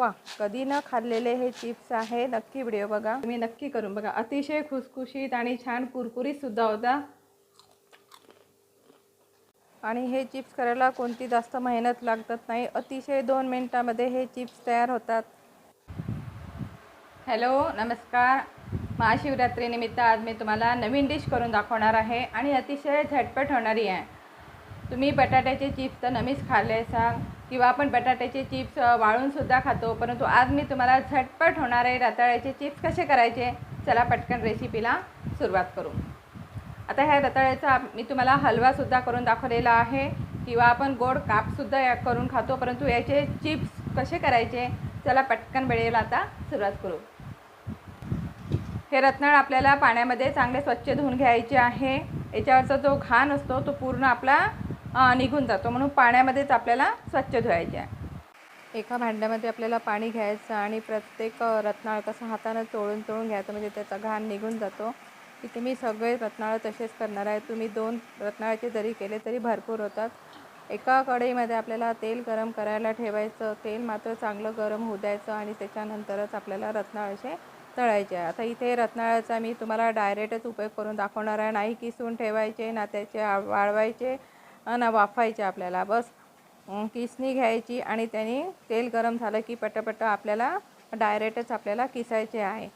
वा कधी न खाल्लेले हे चिप्स आहे. नक्की व्हिडिओ बघा. तुम्ही नक्की करून बघा. अतिशय खुसखुशीत आणि छान कुरकुरीत सुद्धा होता. आणि हे चिप्स करायला कोणती जास्त मेहनत लागत नाही. अतिशय दोन मिनटामध्ये हे चिप्स तयार होतात. हॅलो नमस्कार. महाशिवरात्रीनिमित्त आज मी तुम्हाला नवीन डिश करून दाखवणार आहे आणि अतिशय झटपट होणारी आहे. तुम्ही बटाट्याचे चिप्स तर नमीच खाल्ले सांग. किंवा आपण बटाट्याचे चिप्स वाळूनसुद्धा खातो. परंतु आज मी तुम्हाला झटपट होणारे रताळ्याचे चिप्स कसे करायचे? चला पटकन रेसिपीला सुरुवात करू. आता ह्या रताळ्याचा मी तुम्हाला हलवासुद्धा करून दाखवलेला आहे. किंवा आपण गोड कापसुद्धा या करून खातो. परंतु याचे चिप्स कसे करायचे? चला पटकन वेळेला आता सुरुवात करू. हे रत्नाळ आपल्याला पाण्यामध्ये चांगले स्वच्छ धुवून घ्यायचे आहे. याच्यावरचा जो घाण असतो तो पूर्ण आपला निघून जातो. म्हणून पाण्यामध्येच आपल्याला स्वच्छ धुवायचे आहे. एका भांड्यामध्ये आपल्याला पाणी घ्यायचं आणि प्रत्येक रत्नाळ कसं हातानं चोळून चोळून घ्यायचं म्हणजे त्याचा घाण निघून जातो. इथे मी सगळे रत्नाळ तसेच करणार आहे. तुम्ही दोन रत्नाळाचे जरी केले तरी भरपूर होतात. एका कढईमध्ये आपल्याला तेल गरम करायला ठेवायचं. तेल मात्र चांगलं गरम होऊ द्यायचं आणि त्याच्यानंतरच आपल्याला रत्नाळ असे तळायचे आहे. आता इथे रत्नाळाचा मी तुम्हाला डायरेक्टच उपयोग करून दाखवणार आहे. नाही किसून ठेवायचे ना त्याचे वाळवायचे ना वाफायचे आपल्याला. बस किसणी घ्यायची आणि त्याने तेल गरम झालं की पटापट आपल्याला डायरेक्टच आपल्याला किसायचे आहे.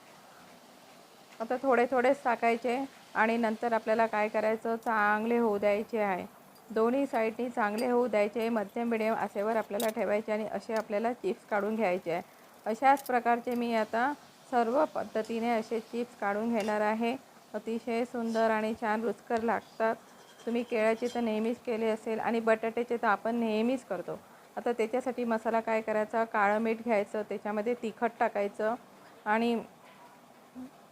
आता थोडे थोडेच टाकायचे आणि नंतर आपल्याला काय करायचं? चांगले होऊ द्यायचे आहे. दोन्ही साईडनी चांगले होऊ द्यायचे मध्यम मिडियम असेवर आपल्याला ठेवायचे आणि असे आपल्याला चिप्स काढून घ्यायचे आहे. अशाच प्रकारचे मी आता सर्व पद्धतीने असे चिप्स काढून घेणार आहे. अतिशय सुंदर आणि छान रुचकर लागतात. तुम्ही केळ्याचे तर नेहमीच केले असेल आणि बटाट्याचे तर आपण नेहमीच करतो. आता त्याच्यासाठी मसाला काय करायचा? काळं मीठ घ्यायचं त्याच्यामध्ये तिखट टाकायचं आणि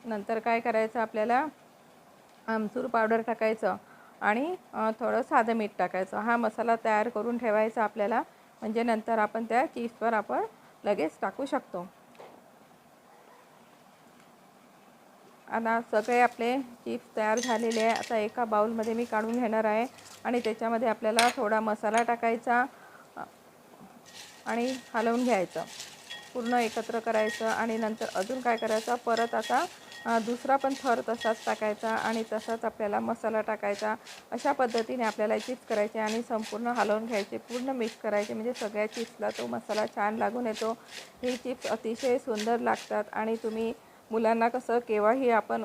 नंतर काय करायचं आपल्याला? आमचूर पावडर टाकायचं आणि थोडं साधं मीठ टाकायचं. हा मसाला तयार करून ठेवायचा आपल्याला. म्हणजे नंतर आपण त्या चीजवर आपण लगेच टाकू शकतो. आता सगळे आपले चिप्स तयार झालेले आहे. आता एका बाउलमध्ये मी काढून घेणार आहे. आणि त्याच्यामध्ये आपल्याला थोडा मसाला टाकायचा आणि हलवून घ्यायचं. पूर्ण एकत्र करायचं आणि नंतर अजून काय करायचं? परत आता दुसरा पण थर तसाच टाकायचा आणि तसाच आपल्याला मसाला टाकायचा. अशा पद्धतीने आपल्याला चिप्स करायचे आणि संपूर्ण हलवून घ्यायचे. पूर्ण मिक्स करायचे. म्हणजे सगळ्या चिप्सला तो मसाला छान लागून येतो. हे चिप्स अतिशय सुंदर लागतात आणि तुम्ही मुलांना कसं केव्हाही आपण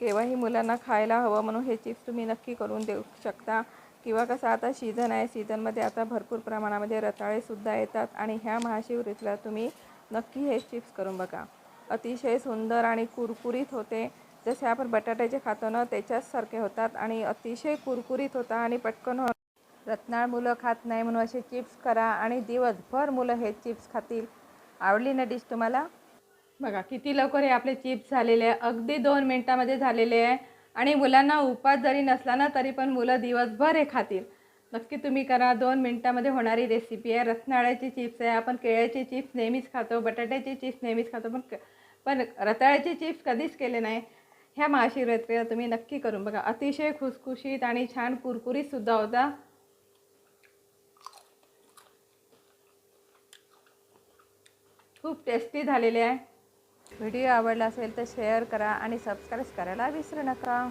केव्हाही मुलांना खायला हवं म्हणून हे चिप्स तुम्ही नक्की करून देऊ शकता. किंवा कसं आता सीझन आहे सीझनमध्ये आता भरपूर प्रमाणामध्ये रताळेसुद्धा येतात आणि ह्या महाशिवरीतला तुम्ही नक्की हे चिप्स करून बघा. अतिशय सुंदर आणि कुरकुरीत होते. जसे आपण बटाट्याचे खातो ना त्याच्याचसारखे होतात आणि अतिशय कुरकुरीत होता आणि पटकन हो रत्नाळ मुलं खात नाही म्हणून असे चिप्स करा आणि दिवसभर मुलं हे चिप्स खातील. आवडली ना डिश तुम्हाला? बघा किती लवकर हे आपले चिप्स झालेले आहे. अगदी दोन मिनटामध्ये झालेले आहे. आणि मुलांना उपास जरी नसला ना तरी पण मुलं दिवसभर हे खातील. नक्की तुम्ही करा. दोन मिनटामध्ये होणारी रेसिपी आहे. रत्नाळ्याची चिप्स आहे. आपण केळ्याचे चिप्स नेहमीच खातो. बटाट्याचे चिप्स नेहमीच खातो. पण पण रताळ्याचे चिप्स कधीच केले नाही. ह्या महाशिवरात्रीला तुम्ही नक्की करून बघा. अतिशय खुसखुशीत आणि छान कुरकुरीतसुद्धा होता. खूप टेस्टी झालेले आहे. व्हिडिओ आवडला असेल तर शेअर करा आणि सबस्क्राईब करायला विसरू नका.